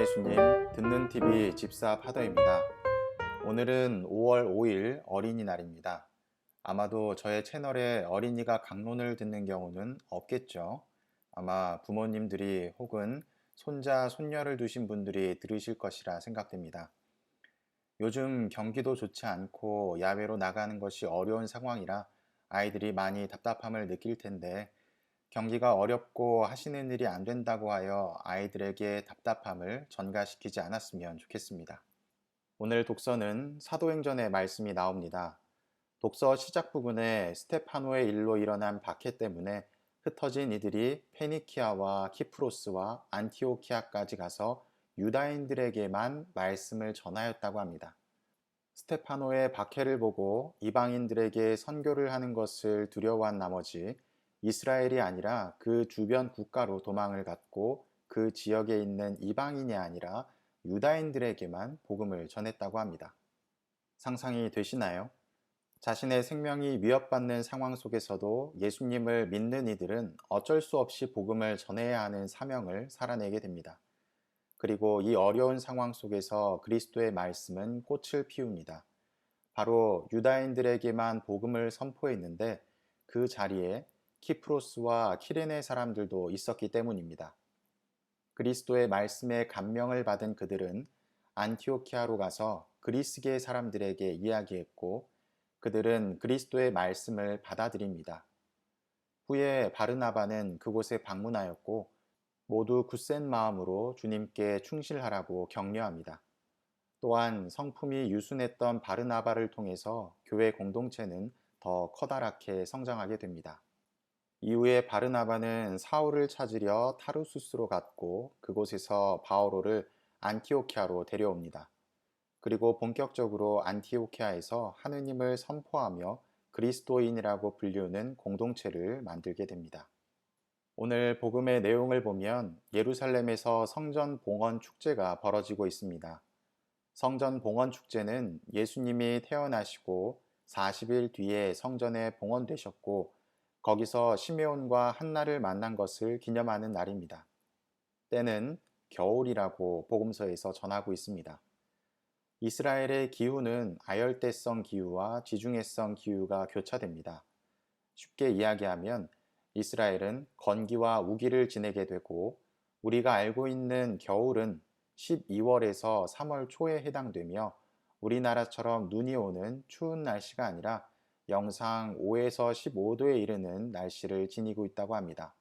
예수님 듣는 TV 집사 파더입니다. 오늘은 5월 5일 어린이날입니다. 아마도 저의 채널에 어린이가 강론을 듣는 경우는 없겠죠. 아마 부모님들이 혹은 손자, 손녀를 두신 분들이 들으실 것이라 생각됩니다. 요즘 경기도 좋지 않고 야외로 나가는 것이 어려운 상황이라 아이들이 많이 답답함을 느낄 텐데 경기가 어렵고 하시는 일이 안 된다고 하여 아이들에게 답답함을 전가시키지 않았으면 좋겠습니다. 오늘 독서는 사도행전의 말씀이 나옵니다. 독서 시작 부분에 스테파노의 일로 일어난 박해 때문에 흩어진 이들이 페니키아와 키프로스와 안티오키아까지 가서 유다인들에게만 말씀을 전하였다고 합니다. 스테파노의 박해를 보고 이방인들에게 선교를 하는 것을 두려워한 나머지 이스라엘이 아니라 그 주변 국가로 도망을 갔고 그 지역에 있는 이방인이 아니라 유다인들에게만 복음을 전했다고 합니다. 상상이 되시나요? 자신의 생명이 위협받는 상황 속에서도 예수님을 믿는 이들은 어쩔 수 없이 복음을 전해야 하는 사명을 살아내게 됩니다. 그리고 이 어려운 상황 속에서 그리스도의 말씀은 꽃을 피웁니다. 바로 유다인들에게만 복음을 선포했는데 그 자리에 키프로스와 키레네 사람들도 있었기 때문입니다. 그리스도의 말씀에 감명을 받은 그들은 안티오키아로 가서 그리스계 사람들에게 이야기했고 그들은 그리스도의 말씀을 받아들입니다. 후에 바르나바는 그곳에 방문하였고 모두 굳센 마음으로 주님께 충실하라고 격려합니다. 또한 성품이 유순했던 바르나바를 통해서 교회 공동체는 더 커다랗게 성장하게 됩니다. 이후에 바르나바는 사울을 찾으려 타르수스로 갔고 그곳에서 바오로를 안티오키아로 데려옵니다. 그리고 본격적으로 안티오키아에서 하느님을 선포하며 그리스도인이라고 불리우는 공동체를 만들게 됩니다. 오늘 복음의 내용을 보면 예루살렘에서 성전 봉헌 축제가 벌어지고 있습니다. 성전 봉헌 축제는 예수님이 태어나시고 40일 뒤에 성전에 봉헌되셨고 거기서 시메온과 한나를 만난 것을 기념하는 날입니다. 때는 겨울이라고 복음서에서 전하고 있습니다. 이스라엘의 기후는 아열대성 기후와 지중해성 기후가 교차됩니다. 쉽게 이야기하면 이스라엘은 건기와 우기를 지내게 되고 우리가 알고 있는 겨울은 12월에서 3월 초에 해당되며 우리나라처럼 눈이 오는 추운 날씨가 아니라 영상 5에서 15도에 이르는 날씨를 지니고 있다고 합니다.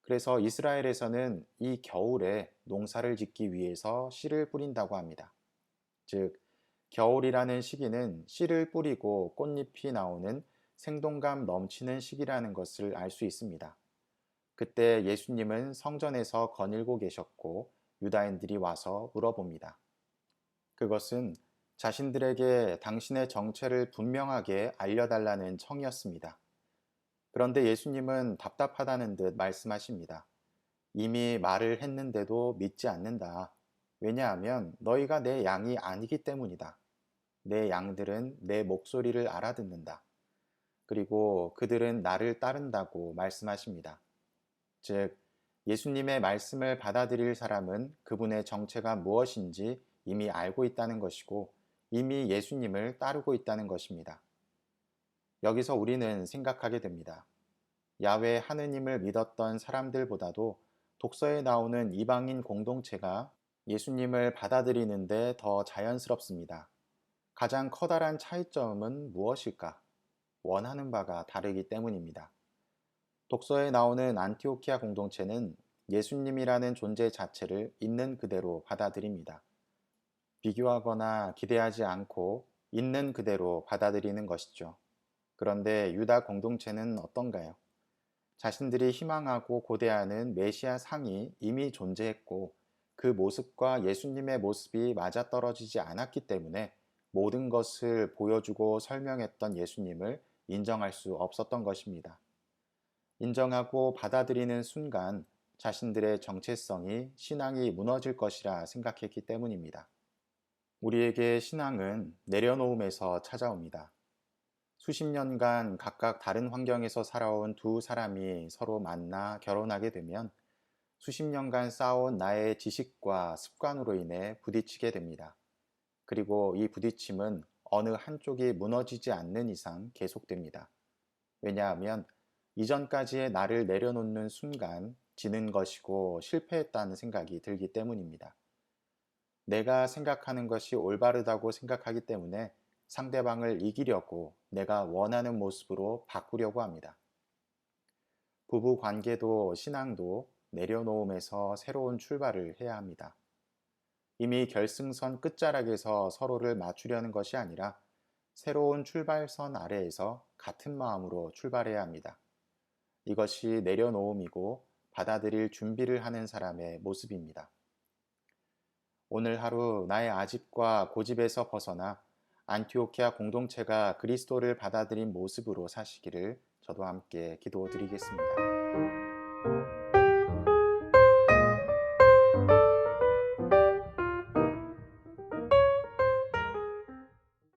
그래서 이스라엘에서는 이 겨울에 농사를 짓기 위해서 씨를 뿌린다고 합니다. 즉, 겨울이라는 시기는 씨를 뿌리고 꽃잎이 나오는 생동감 넘치는 시기라는 것을 알 수 있습니다. 그때 예수님은 성전에서 거닐고 계셨고 유다인들이 와서 물어봅니다. 그것은 자신들에게 당신의 정체를 분명하게 알려달라는 청이었습니다. 그런데 예수님은 답답하다는 듯 말씀하십니다. 이미 말을 했는데도 믿지 않는다. 왜냐하면 너희가 내 양이 아니기 때문이다. 내 양들은 내 목소리를 알아듣는다. 그리고 그들은 나를 따른다고 말씀하십니다. 즉, 예수님의 말씀을 받아들일 사람은 그분의 정체가 무엇인지 이미 알고 있다는 것이고 이미 예수님을 따르고 있다는 것입니다. 여기서 우리는 생각하게 됩니다. 야외 하느님을 믿었던 사람들보다도 독서에 나오는 이방인 공동체가 예수님을 받아들이는데 더 자연스럽습니다. 가장 커다란 차이점은 무엇일까? 원하는 바가 다르기 때문입니다. 독서에 나오는 안티오키아 공동체는 예수님이라는 존재 자체를 있는 그대로 받아들입니다. 비교하거나 기대하지 않고 있는 그대로 받아들이는 것이죠. 그런데 유다 공동체는 어떤가요? 자신들이 희망하고 고대하는 메시아 상이 이미 존재했고 그 모습과 예수님의 모습이 맞아떨어지지 않았기 때문에 모든 것을 보여주고 설명했던 예수님을 인정할 수 없었던 것입니다. 인정하고 받아들이는 순간 자신들의 정체성이 신앙이 무너질 것이라 생각했기 때문입니다. 우리에게 신앙은 내려놓음에서 찾아옵니다. 수십 년간 각각 다른 환경에서 살아온 두 사람이 서로 만나 결혼하게 되면 수십 년간 쌓아온 나의 지식과 습관으로 인해 부딪히게 됩니다. 그리고 이 부딪힘은 어느 한쪽이 무너지지 않는 이상 계속됩니다. 왜냐하면 이전까지의 나를 내려놓는 순간 지는 것이고 실패했다는 생각이 들기 때문입니다. 내가 생각하는 것이 올바르다고 생각하기 때문에 상대방을 이기려고 내가 원하는 모습으로 바꾸려고 합니다. 부부 관계도 신앙도 내려놓음에서 새로운 출발을 해야 합니다. 이미 결승선 끝자락에서 서로를 맞추려는 것이 아니라 새로운 출발선 아래에서 같은 마음으로 출발해야 합니다. 이것이 내려놓음이고 받아들일 준비를 하는 사람의 모습입니다. 오늘 하루 나의 아집과 고집에서 벗어나 안티오키아 공동체가 그리스도를 받아들인 모습으로 사시기를 저도 함께 기도드리겠습니다.